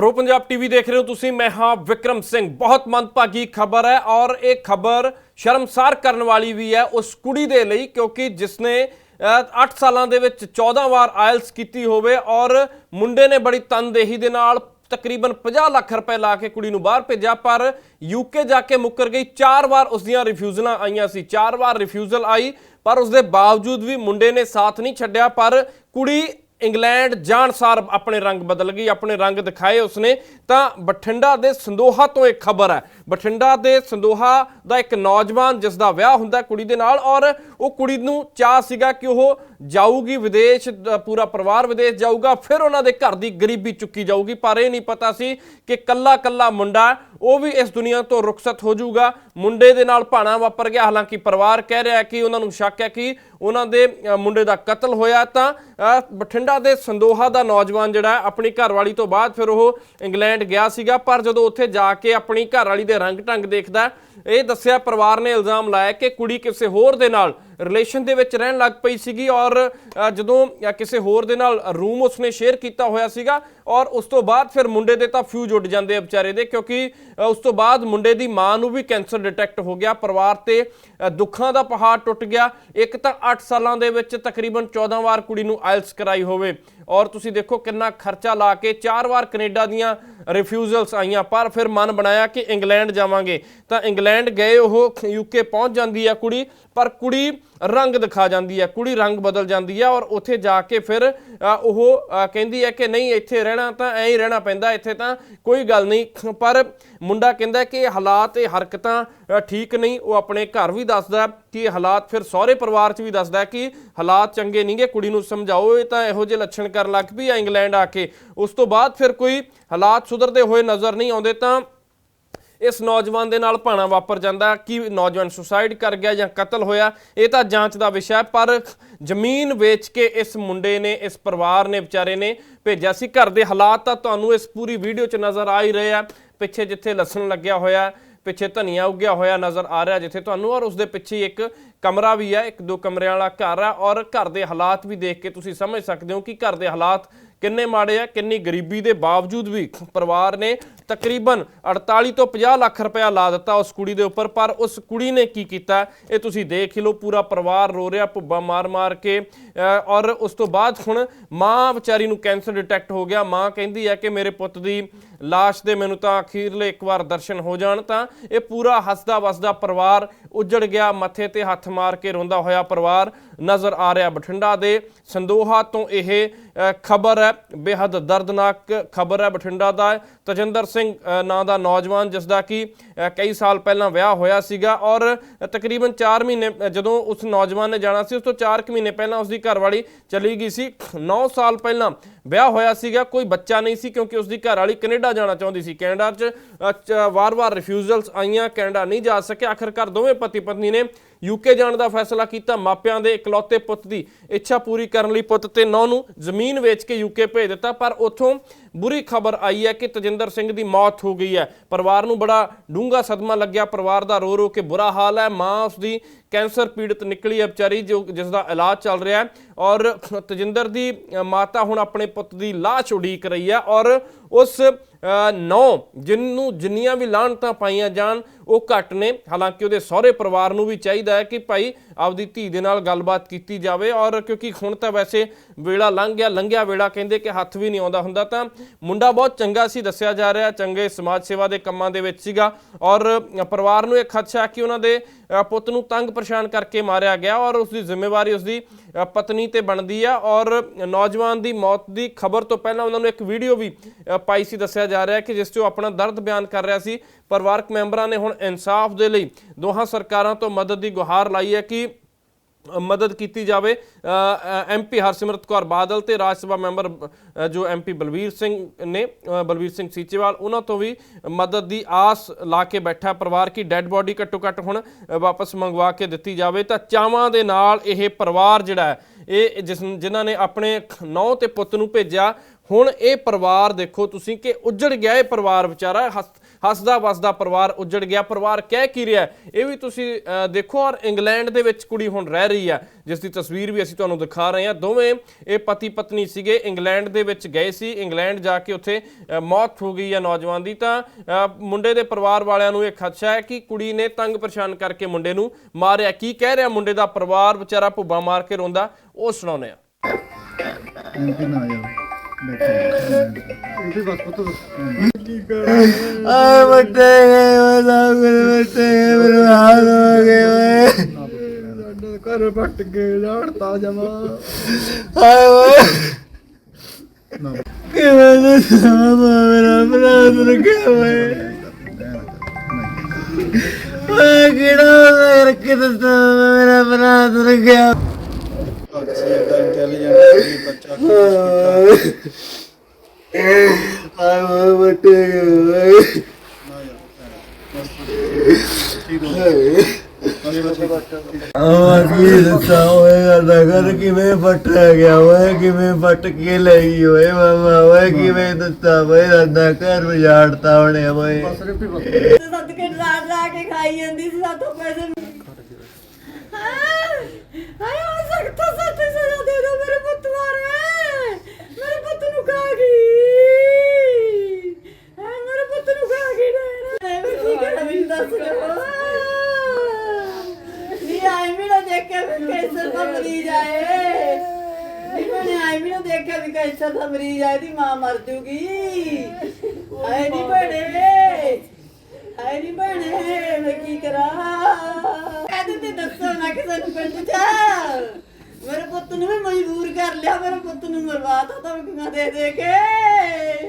Pro Punjab TV ਦੇਖ ਰਹੇ ਹੋ ਤੁਸੀਂ, ਮੈਂ ਹਾਂ ਵਿਕਰਮ ਸਿੰਘ। ਬਹੁਤ ਮੰਦਭਾਗੀ ਖਬਰ ਹੈ ਔਰ ਇਹ ਖਬਰ ਸ਼ਰਮਸਾਰ ਕਰਨ ਵਾਲੀ ਵੀ ਹੈ ਉਸ ਕੁੜੀ ਦੇ ਲਈ, ਕਿਉਂਕਿ ਜਿਸਨੇ 8 ਸਾਲਾਂ ਦੇ ਵਿੱਚ 14 ਵਾਰ ਆਇਲਸ ਕੀਤੀ ਹੋਵੇ ਔਰ ਮੁੰਡੇ ਨੇ ਬੜੀ ਤਨਦੇਹੀ ਦੇ ਨਾਲ ਤਕਰੀਬਨ 50 ਲੱਖ ਰੁਪਏ ਲਾ ਕੇ ਕੁੜੀ ਨੂੰ ਬਾਹਰ ਭੇਜਿਆ, ਪਰ ਯੂਕੇ ਜਾ ਕੇ ਮੁੱਕਰ ਗਈ। ਚਾਰ ਵਾਰ ਉਸ ਦੀਆਂ ਰਿਫਿਊਜ਼ਲਾਂ ਆਈਆਂ ਸੀ, ਚਾਰ ਵਾਰ ਰਿਫਿਊਜ਼ਲ ਆਈ, ਪਰ ਉਸ ਦੇ ਬਾਵਜੂਦ ਵੀ ਮੁੰਡੇ ਨੇ ਸਾਥ ਨਹੀਂ ਛੱਡਿਆ, ਪਰ ਕੁੜੀ ਇੰਗਲੈਂਡ ਜਾਣ ਸਾਰ ਆਪਣੇ ਰੰਗ ਬਦਲ ਗਈ, ਆਪਣੇ ਰੰਗ ਦਿਖਾਏ ਉਸਨੇ, ਤਾਂ ਬਠਿੰਡਾ ਦੇ ਸੰਦੋਹਾ ਤੋਂ ਇੱਕ ਖਬਰ ਹੈ। ਬਠਿੰਡਾ ਦੇ ਸੰਦੋਹਾ ਦਾ ਇੱਕ ਨੌਜਵਾਨ ਜਿਸ ਦਾ ਵਿਆਹ ਹੁੰਦਾ ਕੁੜੀ ਦੇ ਨਾਲ, ਔਰ ਉਹ ਕੁੜੀ ਨੂੰ ਚਾਹ ਸੀਗਾ ਕਿ ਉਹ ਜਾਊਗੀ ਵਿਦੇਸ਼, ਪੂਰਾ ਪਰਿਵਾਰ ਵਿਦੇਸ਼ ਜਾਊਗਾ, ਫਿਰ ਉਹਨਾਂ ਦੇ ਘਰ ਦੀ ਗਰੀਬੀ ਚੁੱਕੀ ਜਾਊਗੀ, ਪਰ ਇਹ ਨਹੀਂ ਪਤਾ ਸੀ ਕਿ ਕੱਲਾ ਕੱਲਾ ਮੁੰਡਾ ਉਹ ਵੀ ਇਸ ਦੁਨੀਆ ਤੋਂ ਰੁਖਸਤ ਹੋ ਜਾਊਗਾ। ਮੁੰਡੇ ਦੇ ਨਾਲ ਭਾਣਾ ਵਾਪਰ ਗਿਆ, ਹਾਲਾਂਕਿ ਪਰਿਵਾਰ ਕਹਿ ਰਿਹਾ ਕਿ ਉਹਨਾਂ ਨੂੰ ਸ਼ੱਕ ਹੈ ਕਿ ਉਹਨਾਂ ਦੇ ਮੁੰਡੇ ਦਾ ਕਤਲ ਹੋਇਆ ਤਾਂ ਬਠਿੰਡਾ ਦੇ ਸੰਦੋਹਾ ਦਾ ਨੌਜਵਾਨ ਜਿਹੜਾ ਆਪਣੀ ਘਰਵਾਲੀ ਤੋਂ ਬਾਅਦ ਫਿਰ ਉਹ ਇੰਗਲੈਂਡ ਗਿਆ ਸੀਗਾ। ਪਰ ਜਦੋਂ ਉੱਥੇ ਜਾ ਕੇ ਆਪਣੀ ਘਰਵਾਲੀ ਦੇ ਰੰਗ ਢੰਗ ਦੇਖਦਾ, ਇਹ ਦੱਸਿਆ ਪਰਿਵਾਰ ਨੇ ਇਲਜ਼ਾਮ ਲਾਇਆ ਕਿ ਕੁੜੀ ਕਿਸੇ ਹੋਰ ਦੇ ਨਾਲ ਰਿਲੇਸ਼ਨ ਦੇ ਵਿੱਚ ਰਹਿਣ ਲੱਗ ਪਈ ਸੀਗੀ ਔਰ ਜਦੋਂ ਕਿਸੇ ਹੋਰ ਦੇ ਨਾਲ ਰੂਮ ਉਸਨੇ ਸ਼ੇਅਰ ਕੀਤਾ ਹੋਇਆ ਸੀਗਾ ਔਰ ਉਸ ਤੋਂ ਬਾਅਦ ਫਿਰ ਮੁੰਡੇ ਦੇ ਤਾਂ ਫਿਊਜ਼ ਉੱਡ ਜਾਂਦੇ ਆ ਵਿਚਾਰੇ ਦੇ ਕਿਉਂਕਿ ਉਸ ਤੋਂ ਬਾਅਦ ਮੁੰਡੇ ਦੀ ਮਾਂ ਨੂੰ ਵੀ ਕੈਂਸਰ ਡਿਟੈਕਟ ਹੋ ਗਿਆ, ਪਰਿਵਾਰ ਤੇ ਦੁੱਖਾਂ ਦਾ ਪਹਾੜ ਟੁੱਟ ਗਿਆ। ਇੱਕ ਤਾਂ 8 ਸਾਲਾਂ ਦੇ ਵਿੱਚ ਤਕਰੀਬਨ 14 ਵਾਰ ਕੁੜੀ ਨੂੰ ਆਇਲਸ ਕਰਾਈ ਹੋਵੇ ਔਰ ਤੁਸੀਂ ਦੇਖੋ ਕਿੰਨਾ ਖਰਚਾ ਲਾ ਕੇ ਚਾਰ ਵਾਰ ਕੈਨੇਡਾ ਦੀਆਂ ਰਿਫਿਊਜ਼ਲਸ ਆਈਆਂ, ਪਰ ਫਿਰ ਮਨ ਬਣਾਇਆ ਕਿ ਇੰਗਲੈਂਡ ਜਾਵਾਂਗੇ। ਤਾਂ ਇੰਗਲੈਂਡ ਗਏ, ਉਹ ਯੂਕੇ ਪਹੁੰਚ ਜਾਂਦੀ ਆ ਕੁੜੀ, ਪਰ ਕੁੜੀ ਰੰਗ ਦਿਖਾ ਜਾਂਦੀ ਹੈ, ਕੁੜੀ ਰੰਗ ਬਦਲ ਜਾਂਦੀ ਹੈ ਔਰ ਉੱਥੇ ਜਾ ਕੇ ਫਿਰ ਉਹ ਕਹਿੰਦੀ ਹੈ ਕਿ ਨਹੀਂ, ਇੱਥੇ ਰਹਿਣਾ ਤਾਂ ਐਂ ਹੀ ਰਹਿਣਾ ਪੈਂਦਾ, ਇੱਥੇ ਤਾਂ ਕੋਈ ਗੱਲ ਨਹੀਂ। ਪਰ ਮੁੰਡਾ ਕਹਿੰਦਾ ਕਿ ਹਾਲਾਤ, ਇਹ ਹਰਕਤਾਂ ਠੀਕ ਨਹੀਂ। ਉਹ ਆਪਣੇ ਘਰ ਵੀ ਦੱਸਦਾ ਕਿ ਹਾਲਾਤ ਫਿਰ ਸਹੁਰੇ ਪਰਿਵਾਰ 'ਚ ਵੀ ਦੱਸਦਾ ਕਿ ਹਾਲਾਤ ਚੰਗੇ ਨਹੀਂਗੇ ਕੁੜੀ ਨੂੰ ਸਮਝਾਓ, ਇਹ ਤਾਂ ਇਹੋ ਜਿਹੇ ਲੱਛਣ ਕਰਨ ਲੱਗ ਪਈ ਆ ਇੰਗਲੈਂਡ ਆ ਕੇ। ਉਸ ਤੋਂ ਬਾਅਦ ਫਿਰ ਕੋਈ ਹਾਲਾਤ ਸੁਧਰਦੇ ਹੋਏ ਨਜ਼ਰ ਨਹੀਂ ਆਉਂਦੇ ਤਾਂ ਇਸ ਨੌਜਵਾਨ ਦੇ ਨਾਲ ਭਾਣਾ ਵਾਪਰ ਜਾਂਦਾ, ਕਿ ਨੌਜਵਾਨ ਸੁਸਾਈਡ ਕਰ ਗਿਆ ਜਾਂ ਕਤਲ ਹੋਇਆ, ਇਹ ਤਾਂ ਜਾਂਚ ਦਾ ਵਿਸ਼ਾ ਹੈ, ਪਰ ਜ਼ਮੀਨ ਵੇਚ ਕੇ ਇਸ ਮੁੰਡੇ ਨੇ, ਇਸ ਪਰਿਵਾਰ ਨੇ ਵਿਚਾਰੇ ਨੇ ਭੇਜਿਆ ਸੀ। ਘਰ ਦੇ ਹਾਲਾਤ ਤਾਂ ਤੁਹਾਨੂੰ ਇਸ ਪੂਰੀ ਵੀਡੀਓ 'ਚ ਨਜ਼ਰ ਆ ਹੀ ਰਹੇ ਆ। ਪਿੱਛੇ ਜਿੱਥੇ ਲਸਣ ਲੱਗਿਆ ਹੋਇਆ, ਪਿੱਛੇ ਧਨੀਆ ਉੱਗਿਆ ਹੋਇਆ ਨਜ਼ਰ ਆ ਰਿਹਾ, ਜਿੱਥੇ ਤੁਹਾਨੂੰ ਔਰ ਉਸ ਦੇ ਪਿੱਛੇ ਇੱਕ ਕਮਰਾ ਵੀ ਹੈ ਇੱਕ ਦੋ ਕਮਰਿਆਂ ਵਾਲਾ ਘਰ ਆ, ਔਰ ਘਰ ਦੇ ਹਾਲਾਤ ਵੀ ਦੇਖ ਕੇ ਤੁਸੀਂ ਸਮਝ ਸਕਦੇ ਹੋ ਕਿ ਘਰ ਦੇ ਹਾਲਾਤ ਕਿੰਨੇ ਮਾੜੇ ਆ, ਕਿੰਨੀ ਗਰੀਬੀ ਦੇ ਬਾਵਜੂਦ ਵੀ ਪਰਿਵਾਰ ਨੇ ਤਕਰੀਬਨ 48 ਤੋਂ 50 ਲੱਖ ਰੁਪਇਆ ਲਾ ਦਿੱਤਾ ਉਸ ਕੁੜੀ ਦੇ ਉੱਪਰ, ਪਰ ਉਸ ਕੁੜੀ ਨੇ ਕੀ ਕੀਤਾ? ਇਹ ਤੁਸੀਂ ਦੇਖ ਹੀ ਲਓ, ਪੂਰਾ ਪਰਿਵਾਰ ਰੋ ਰਿਹਾ, ਭੁੱਬਾ ਮਾਰ-ਮਾਰ ਕੇ ਔਰ ਉਸ ਤੋਂ ਬਾਅਦ ਹੁਣ ਮਾਂ ਵਿਚਾਰੀ ਨੂੰ ਕੈਂਸਰ ਡਿਟੈਕਟ ਹੋ ਗਿਆ। ਮਾਂ ਕਹਿੰਦੀ ਹੈ ਕਿ ਮੇਰੇ ਪੁੱਤ ਦੀ ਲਾਸ਼ ਦੇ ਮੈਨੂੰ ਤਾਂ ਅਖੀਰਲੇ ਇੱਕ ਵਾਰ ਦਰਸ਼ਨ ਹੋ ਜਾਣ, ਤਾਂ ਇਹ ਪੂਰਾ ਹੱਸਦਾ ਵਸਦਾ ਪਰਿਵਾਰ ਉੱਜੜ ਗਿਆ, ਮੱਥੇ ਤੇ ਹੱਥ ਮਾਰ ਕੇ ਰੋਂਦਾ ਹੋਇਆ ਪਰਿਵਾਰ। ਨਜ਼ਰ ਆ ਰਿਹਾ ਬਠਿੰਡਾ ਦੇ ਸੰਦੋਹਾ ਤੋਂ ਇਹ ਖਬਰ ਹੈ। ਬੇहद ਦਰਦਨਾਕ ਖਬਰ ਹੈ ਬਠਿੰਡਾ ਦਾ। ਤਜਿੰਦਰ ਸਿੰਘ ਨਾਂ ਦਾ ਨੌਜਵਾਨ ਜਿਸ ਦਾ ਕਿ ਕਈ ਸਾਲ ਪਹਿਲਾਂ ਵਿਆਹ ਹੋਇਆ ਸੀਗਾ ਔਰ ਤਕਰੀਬਨ 4 ਮਹੀਨੇ ਜਦੋਂ ਉਸ ਨੌਜਵਾਨ ਨੇ ਜਾਣਾ ਸੀ, ਉਸ ਤੋਂ 4 ਕੁ ਮਹੀਨੇ ਪਹਿਲਾਂ ਉਸ ਦੀ ਘਰਵਾਲੀ ਚਲੀ ਗਈ ਸੀ। 9 ਸਾਲ ਪਹਿਲਾਂ ਵਿਆਹ ਹੋਇਆ ਸੀਗਾ। ਕੋਈ ਬੱਚਾ ਨਹੀਂ ਸੀ ਕਿਉਂਕਿ ਉਸ ਦੀ ਘਰਵਾਲੀ ਕੈਨੇਡਾ ਜਾਣਾ ਚਾਹੁੰਦੀ ਸੀ। ਕੈਨੇਡਾ 'ਚ ਚ, ਵਾਰ-ਵਾਰ ਰਿਫਿਊਜ਼ਲਸ ਆਈਆਂ। ਕੈਨੇਡਾ ਨਹੀਂ ਜਾ ਸਕੇ ਆਖਰਕਾਰ ਦੋਵੇਂ ਪਤੀ ਪਤਨੀ ਨੇ ਯੂਕੇ ਜਾਣ ਦਾ ਫੈਸਲਾ ਕੀਤਾ, ਮਾਪਿਆਂ ਦੇ ਇਕਲੌਤੇ ਪੁੱਤ ਦੀ ਇੱਛਾ ਪੂਰੀ ਕਰਨ ਲਈ ਪੁੱਤ ਤੇ ਨੌ ਨੂੰ ਜ਼ਮੀਨ ਵੇਚ ਕੇ ਯੂਕੇ ਭੇਜ ਦਿੱਤਾ, ਪਰ ਉੱਥੋਂ ਬੁਰੀ ਖਬਰ ਆਈ ਹੈ ਕਿ ਤਜਿੰਦਰ ਸਿੰਘ ਦੀ ਮੌਤ ਹੋ ਗਈ ਹੈ। ਪਰਿਵਾਰ ਨੂੰ ਬੜਾ ਡੂੰਘਾ ਸਦਮਾ ਲੱਗਿਆ, ਪਰਿਵਾਰ ਦਾ ਰੋ ਰੋ ਕੇ ਬੁਰਾ ਹਾਲ ਹੈ। ਮਾਂ ਉਸ ਦੀ ਕੈਂਸਰ ਪੀੜਤ ਨਿਕਲੀ ਹੈ ਵਿਚਾਰੀ, ਜੋ ਜਿਸ ਦਾ ਇਲਾਜ ਚੱਲ ਰਿਹਾ ਹੈ। ਔਰ ਤਜਿੰਦਰ ਦੀ ਮਾਤਾ ਹੁਣ ਆਪਣੇ ਪੁੱਤ ਦੀ ਲਾਸ਼ ਉਡੀਕ ਰਹੀ ਹੈ ਔਰ ਉਸ ਨੌ। ਜਿਹਨੂੰ ਜਿੰਨੀਆਂ ਵੀ ਲਾਹਣਤਾਂ ਪਾਈਆਂ ਜਾਣ, ਉਹ ਘੱਟ ਨੇ। ਹਾਲਾਂਕਿ ਉਹਦੇ ਸਹੁਰੇ ਪਰਿਵਾਰ ਨੂੰ ਵੀ ਚਾਹੀਦਾ ਹੈ ਕਿ ਭਾਈ ਆਪਦੀ ਧੀ ਦੇ ਨਾਲ ਗੱਲਬਾਤ ਕੀਤੀ ਜਾਵੇ ਔਰ ਕਿਉਂਕਿ ਹੁਣ ਤਾਂ ਵੈਸੇ ਵੇਲਾ ਲੰਘ ਗਿਆ, ਲੰਘਿਆ ਵੇਲਾ ਕਹਿੰਦੇ ਕਿ ਹੱਥ ਵੀ ਨਹੀਂ ਆਉਂਦਾ ਹੁੰਦਾ ਤਾਂ ਮੁੰਡਾ ਬਹੁਤ ਚੰਗਾ ਸੀ, ਦੱਸਿਆ ਜਾ ਰਿਹਾ, ਚੰਗੇ ਸਮਾਜ ਸੇਵਾ ਦੇ ਕੰਮਾਂ ਦੇ ਵਿੱਚ ਸੀਗਾ ਔਰ ਪਰਿਵਾਰ ਨੂੰ ਇਹ ਖਦਸ਼ਾ ਕਿ ਉਹਨਾਂ ਦੇ ਪੁੱਤ ਨੂੰ ਤੰਗ ਪਰੇਸ਼ਾਨ ਕਰਕੇ ਮਾਰਿਆ ਗਿਆ ਔਰ ਉਸ ਦੀ ਜ਼ਿੰਮੇਵਾਰੀ ਉਸ ਦੀ ਪਤਨੀ ਤੇ ਬਣਦੀ ਆ ਔਰ ਨੌਜਵਾਨ ਦੀ ਮੌਤ ਦੀ ਖਬਰ ਤੋਂ ਪਹਿਲਾਂ ਉਹਨਾਂ ਨੂੰ ਇੱਕ ਵੀਡੀਓ ਵੀ ਪਾਈ ਸੀ, ਦੱਸਿਆ ਜਾ ਰਿਹਾ ਕਿ ਜਿਸ 'ਚ ਉਹ ਆਪਣਾ ਦਰਦ ਬਿਆਨ ਕਰ ਰਿਹਾ ਸੀ। ਪਰਿਵਾਰਕ ਮੈਂਬਰਾਂ ਨੇ ਹੁਣ ਇਨਸਾਫ ਦੇ ਲਈ ਦੋਹਾਂ ਸਰਕਾਰਾਂ ਤੋਂ ਮਦਦ ਦੀ ਗੁਹਾਰ ਲਾਈ ਹੈ ਕਿ ਮਦਦ ਕੀਤੀ ਜਾਵੇ। ਐਮਪੀ ਹਰਸਿਮਰਤ ਕੌਰ ਬਾਦਲ ਤੇ ਰਾਜ ਸਭਾ ਮੈਂਬਰ ਅ, ਜੋ ਐਮਪੀ ਬਲਵੀਰ ਸਿੰਘ ਨੇ ਅ, ਬਲਵੀਰ ਸਿੰਘ ਸੀਚੇਵਾਲ ਉਹਨਾਂ ਤੋਂ ਵੀ ਮਦਦ ਦੀ ਆਸ ਲਾ ਕੇ ਬੈਠਾ ਪਰਿਵਾਰ ਕੀ ਡੈੱਡ ਬੋਡੀ ਘੱਟੋ ਘੱਟ ਹੁਣ ਵਾਪਸ ਮੰਗਵਾ ਕੇ ਦਿੱਤੀ ਜਾਵੇ। ਤਾਂ ਚਾਵਾਂ ਦੇ ਨਾਲ ਇਹ ਪਰਿਵਾਰ ਜਿਹੜਾ ਹੈ ਇਹ ਜਿਸ ਜਿਨ੍ਹਾਂ ਨੇ ਆਪਣੇ ਨੌ ਤੇ ਪੁੱਤ ਨੂੰ ਭੇਜਿਆ ਹੁਣ ਇਹ ਪਰਿਵਾਰ ਦੇਖੋ ਤੁਸੀਂ ਕਿ ਉੱਜੜ ਗਿਆ ਇਹ ਪਰਿਵਾਰ ਵਿਚਾਰਾ ਹੱਸ- ਹੱਸਦਾ ਵਸਦਾ ਪਰਿਵਾਰ ਉੱਜੜ ਗਿਆ। ਪਰਿਵਾਰ ਕਹਿ ਕੀ ਰਿਹਾ? ਇਹ ਵੀ ਤੁਸੀਂ ਦੇਖੋ ਔਰ ਇੰਗਲੈਂਡ ਦੇ ਵਿੱਚ ਕੁੜੀ ਹੁਣ ਰਹਿ ਰਹੀ ਹੈ ਜਿਸ ਦੀ ਤਸਵੀਰ ਵੀ ਅਸੀਂ ਤੁਹਾਨੂੰ ਦਿਖਾ ਰਹੇ ਹਾਂ। ਦੋਵੇਂ ਇਹ ਪਤੀ ਪਤਨੀ ਸੀਗੇ ਇੰਗਲੈਂਡ ਦੇ ਵਿੱਚ ਗਏ ਸੀ। ਇੰਗਲੈਂਡ ਜਾ ਕੇ ਉੱਥੇ ਮੌਤ ਹੋ ਗਈ ਹੈ ਨੌਜਵਾਨ ਦੀ। ਤਾਂ ਅ, ਮੁੰਡੇ ਦੇ ਪਰਿਵਾਰ ਵਾਲਿਆਂ ਨੂੰ ਇਹ ਖਦਸ਼ਾ ਹੈ ਕਿ ਕੁੜੀ ਨੇ ਤੰਗ ਪਰੇਸ਼ਾਨ ਕਰਕੇ ਮੁੰਡੇ ਨੂੰ ਮਾਰਿਆ। ਕੀ ਕਹਿ ਰਿਹਾ ਮੁੰਡੇ ਦਾ ਪਰਿਵਾਰ? ਵਿਚਾਰਾ ਭੁੱਬਾ ਮਾਰ ਕੇ ਰੋਂਦਾ। ਉਹ ਸੁਣਾਉਂਦੇ ਆ ਐਮਪੀ ਨਾ ਆਇਆ ਬੈਠੇ ਐਮਪੀ ਬਸ ਪੁੱਤ ਗਏ ਓਏ ਸਭ ਕੁਝ ਬੱਟੇ ਗਏ ਮੇਰੇ ਹੋ ਗਏ ਓਏ ਸਾਡਾ ਘਰ ਪੱਟ ਕੇ ਜਾੜਤਾ ਜਮਾ ਆਏ ਓਏ ਕਿਵੇਂ ਦੱਸਾਂ ਮੈਂ ਮੇਰਾ ਬਰਾਤ ਰੁਕਿਆ ਓਏ ਓਏ ਕਿਹੜਾ ਮੇਰ ਕੇ ਦੱਸਾਂ ਮੈਂ ਮੇਰਾ ਬਰਾਤ ਰੁਕਿਆ ਅਕਸੀ ਦਾ ਇੰਟੈਲੀਜੈਂਟ ਬੱਚਾ ਆਏ ਓਏ ਬੱਟੇ ਨਾ ਯਾਰ ਠੀਕ ਹੋ ਅਰੇ ਬੱਚਾ। ਆਹ ਕੀ ਦੱਸਾਂ ਓਏ ਸਾਡਾ ਘਰ ਕਿਵੇਂ ਪੱਟਿਆ ਗਿਆ ਓਏ ਕਿਵੇਂ ਪੱਟ ਕੇ ਲੈ ਗਈ ਓਏ ਮਾਮਾ ਓਏ ਕਿਵੇਂ ਦੱਸਾਂ ਓਏ ਸਾਡਾ ਘਰ ਉਜਾੜਤਾ ਉਹਨੇ ਓਏ। ਸਦਕੇ ਲਾ ਲਾ ਕੇ ਖਾਈ ਜਾਂਦੀ ਸੀ ਸਾਥੋਂ ਪੈਸੇ ਹਾਏ ਹਾਏ ਸਖਤ ਸਖਤ ਸਜ਼ਾ ਦੇ ਦੋ ਮੇਰੇ ਪੁੱਤ ਮਾਰੇ ਮੇਰੇ ਪੁੱਤ ਨੂੰ ਖਾ ਗਈ ਹਾਏ ਮੇਰੇ ਪੁੱਤ ਨੂੰ ਖਾ ਗਈ ਨਾ ਮੈਂ ਕੀ ਕਰਾਂ ਮੈਨੂੰ ਦੱਸ ਦਿਓ ਨਹੀਂ ਆਈ ਮੈਨੂੰ ਦੇਖ ਵੀ ਕੈਂਸਰ ਦਾ ਮਰੀਜ਼ ਆਏ। ਨਹੀਂ ਮੈਨੇ ਆਈ ਮੈਨੂੰ ਦੇਖਿਆ ਵੀ ਕੈਂਸਰ ਦਾ ਮਰੀਜ਼ ਆਏ ਦੀ ਮਾਂ ਮਰ ਜੂਗੀ। ਆਏ ਨਹੀਂ ਬੜੇ ਆਏ ਨਹੀਂ ਬਣੇ ਮੈਂ ਕੀ ਕਰਾਂ? ਕਹਿੰਦੇ ਤੇ ਦੱਸੋ ਨਾ ਕਿਸੇ ਨੂੰ ਪਿੰਡ ਚ। ਮੇਰੇ ਪੁੱਤ ਨੂੰ ਵੀ ਮਜਬੂਰ ਕਰ ਲਿਆ, ਮੇਰੇ ਪੁੱਤ ਨੂੰ ਮਰਵਾ ਤਾ ਤਾਂ ਦੇ ਦੇ ਕੇ।